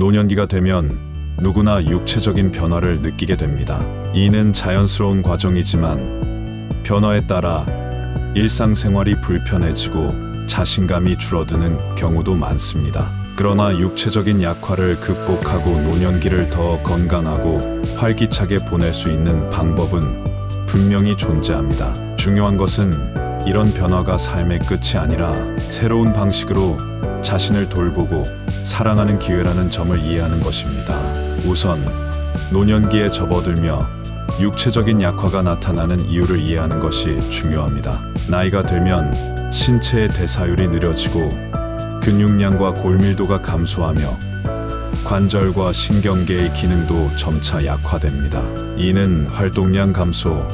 노년기가 되면 누구나 육체적인 변화를 느끼게 됩니다. 이는 자연스러운 과정이지만 변화에 따라 일상생활이 불편해지고 자신감이 줄어드는 경우도 많습니다. 그러나 육체적인 약화를 극복하고 노년기를 더 건강하고 활기차게 보낼 수 있는 방법은 분명히 존재합니다. 중요한 것은 이런 변화가 삶의 끝이 아니라 새로운 방식으로 자신을 돌보고 사랑하는 기회라는 점을 이해하는 것입니다. 우선 노년기에 접어들며 육체적인 약화가 나타나는 이유를 이해하는 것이 중요합니다. 나이가 들면 신체의 대사율이 느려지고 근육량과 골밀도가 감소하며 관절과 신경계의 기능도 점차 약화됩니다. 이는 활동량 감소,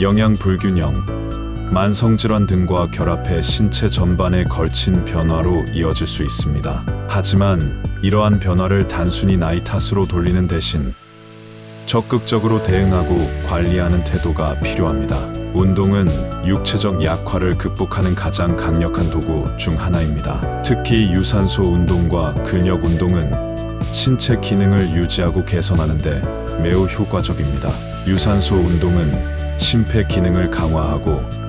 영양 불균형, 만성질환 등과 결합해 신체 전반에 걸친 변화로 이어질 수 있습니다. 하지만 이러한 변화를 단순히 나이 탓으로 돌리는 대신 적극적으로 대응하고 관리하는 태도가 필요합니다. 운동은 육체적 약화를 극복하는 가장 강력한 도구 중 하나입니다. 특히 유산소 운동과 근력 운동은 신체 기능을 유지하고 개선하는데 매우 효과적입니다. 유산소 운동은 심폐 기능을 강화하고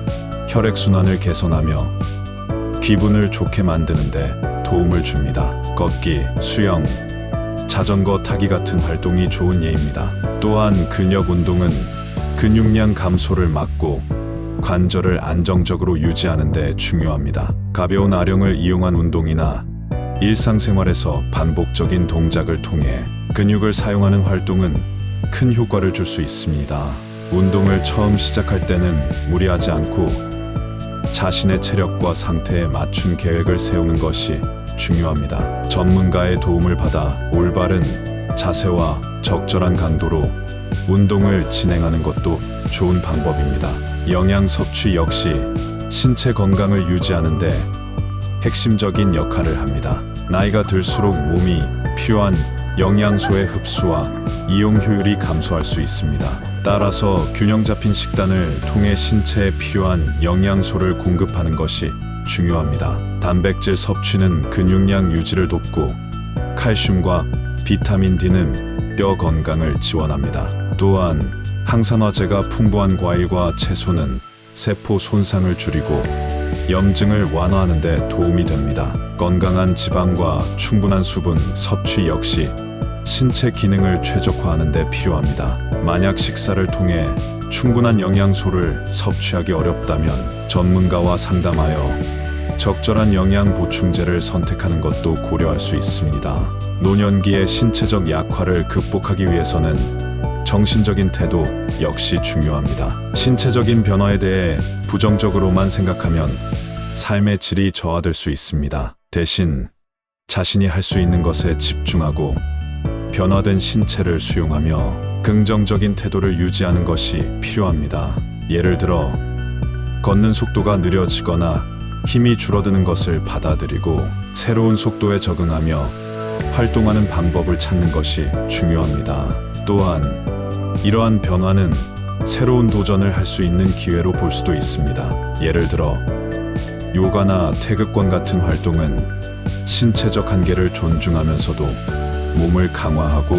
혈액순환을 개선하며 기분을 좋게 만드는데 도움을 줍니다. 걷기, 수영, 자전거 타기 같은 활동이 좋은 예입니다. 또한 근력 운동은 근육량 감소를 막고 관절을 안정적으로 유지하는 데 중요합니다. 가벼운 아령을 이용한 운동이나 일상생활에서 반복적인 동작을 통해 근육을 사용하는 활동은 큰 효과를 줄 수 있습니다. 운동을 처음 시작할 때는 무리하지 않고 자신의 체력과 상태에 맞춘 계획을 세우는 것이 중요합니다. 전문가의 도움을 받아 올바른 자세와 적절한 강도로 운동을 진행하는 것도 좋은 방법입니다. 영양 섭취 역시 신체 건강을 유지하는데 핵심적인 역할을 합니다. 나이가 들수록 몸이 필요한 영양소의 흡수와 이용 효율이 감소할 수 있습니다. 따라서 균형 잡힌 식단을 통해 신체에 필요한 영양소를 공급하는 것이 중요합니다. 단백질 섭취는 근육량 유지를 돕고 칼슘과 비타민 D는 뼈 건강을 지원합니다. 또한 항산화제가 풍부한 과일과 채소는 세포 손상을 줄이고 염증을 완화하는 데 도움이 됩니다. 건강한 지방과 충분한 수분 섭취 역시 신체 기능을 최적화하는 데 필요합니다. 만약 식사를 통해 충분한 영양소를 섭취하기 어렵다면 전문가와 상담하여 적절한 영양 보충제를 선택하는 것도 고려할 수 있습니다. 노년기의 신체적 약화를 극복하기 위해서는 정신적인 태도 역시 중요합니다. 신체적인 변화에 대해 부정적으로만 생각하면 삶의 질이 저하될 수 있습니다. 대신 자신이 할 수 있는 것에 집중하고 변화된 신체를 수용하며 긍정적인 태도를 유지하는 것이 필요합니다. 예를 들어 걷는 속도가 느려지거나 힘이 줄어드는 것을 받아들이고 새로운 속도에 적응하며 활동하는 방법을 찾는 것이 중요합니다. 또한 이러한 변화는 새로운 도전을 할 수 있는 기회로 볼 수도 있습니다. 예를 들어 요가나 태극권 같은 활동은 신체적 한계를 존중하면서도 몸을 강화하고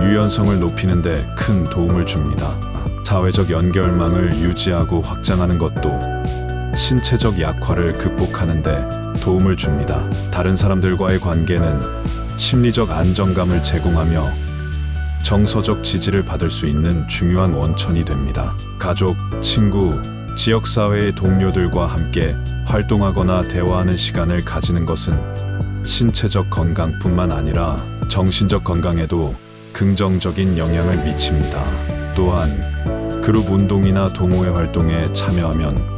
유연성을 높이는 데 큰 도움을 줍니다. 사회적 연결망을 유지하고 확장하는 것도 신체적 약화를 극복하는 데 도움을 줍니다. 다른 사람들과의 관계는 심리적 안정감을 제공하며 정서적 지지를 받을 수 있는 중요한 원천이 됩니다. 가족, 친구, 지역사회의 동료들과 함께 활동하거나 대화하는 시간을 가지는 것은 신체적 건강뿐만 아니라 정신적 건강에도 긍정적인 영향을 미칩니다. 또한 그룹 운동이나 동호회 활동에 참여하면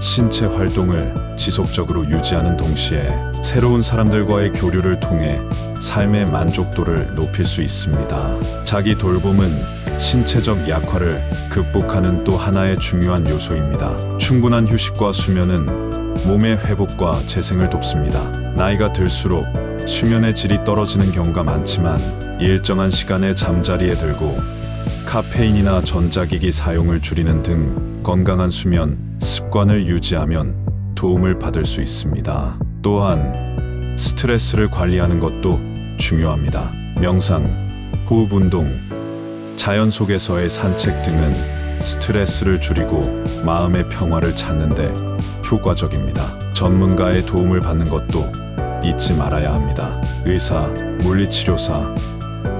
신체 활동을 지속적으로 유지하는 동시에 새로운 사람들과의 교류를 통해 삶의 만족도를 높일 수 있습니다. 자기 돌봄은 신체적 약화를 극복하는 또 하나의 중요한 요소입니다. 충분한 휴식과 수면은 몸의 회복과 재생을 돕습니다. 나이가 들수록 수면의 질이 떨어지는 경우가 많지만 일정한 시간에 잠자리에 들고 카페인이나 전자기기 사용을 줄이는 등 건강한 수면 습관을 유지하면 도움을 받을 수 있습니다. 또한 스트레스를 관리하는 것도 중요합니다. 명상, 호흡 운동, 자연 속에서의 산책 등은 스트레스를 줄이고 마음의 평화를 찾는데 효과적입니다. 전문가의 도움을 받는 것도 잊지 말아야 합니다. 의사, 물리치료사,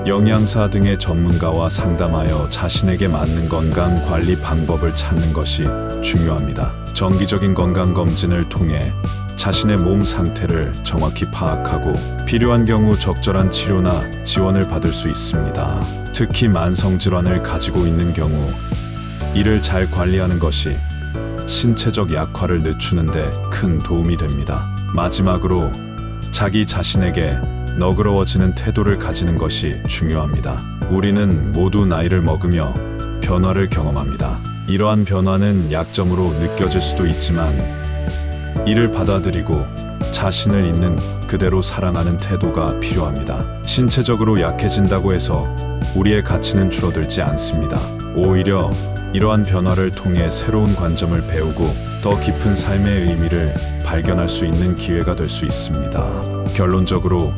영양사 등의 전문가와 상담하여 자신에게 맞는 건강 관리 방법을 찾는 것이 중요합니다. 정기적인 건강 검진을 통해 자신의 몸 상태를 정확히 파악하고 필요한 경우 적절한 치료나 지원을 받을 수 있습니다. 특히 만성 질환을 가지고 있는 경우 이를 잘 관리하는 것이 신체적 약화를 늦추는데 큰 도움이 됩니다. 마지막으로 자기 자신에게 너그러워지는 태도를 가지는 것이 중요합니다. 우리는 모두 나이를 먹으며 변화를 경험합니다. 이러한 변화는 약점으로 느껴질 수도 있지만 이를 받아들이고 자신을 있는 그대로 사랑하는 태도가 필요합니다. 신체적으로 약해진다고 해서 우리의 가치는 줄어들지 않습니다. 오히려 이러한 변화를 통해 새로운 관점을 배우고 더 깊은 삶의 의미를 발견할 수 있는 기회가 될 수 있습니다. 결론적으로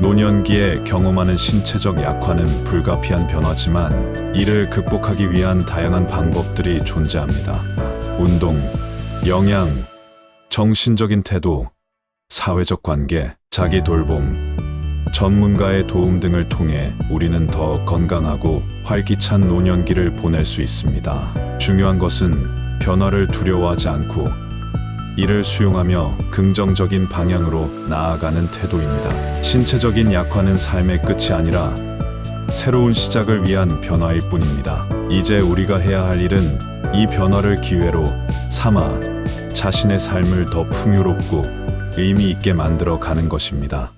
노년기에 경험하는 신체적 약화는 불가피한 변화지만 이를 극복하기 위한 다양한 방법들이 존재합니다. 운동, 영양, 정신적인 태도, 사회적 관계, 자기 돌봄, 전문가의 도움 등을 통해 우리는 더 건강하고 활기찬 노년기를 보낼 수 있습니다. 중요한 것은 변화를 두려워하지 않고 이를 수용하며 긍정적인 방향으로 나아가는 태도입니다. 신체적인 약화는 삶의 끝이 아니라 새로운 시작을 위한 변화일 뿐입니다. 이제 우리가 해야 할 일은 이 변화를 기회로 삼아 자신의 삶을 더 풍요롭고 의미 있게 만들어 가는 것입니다.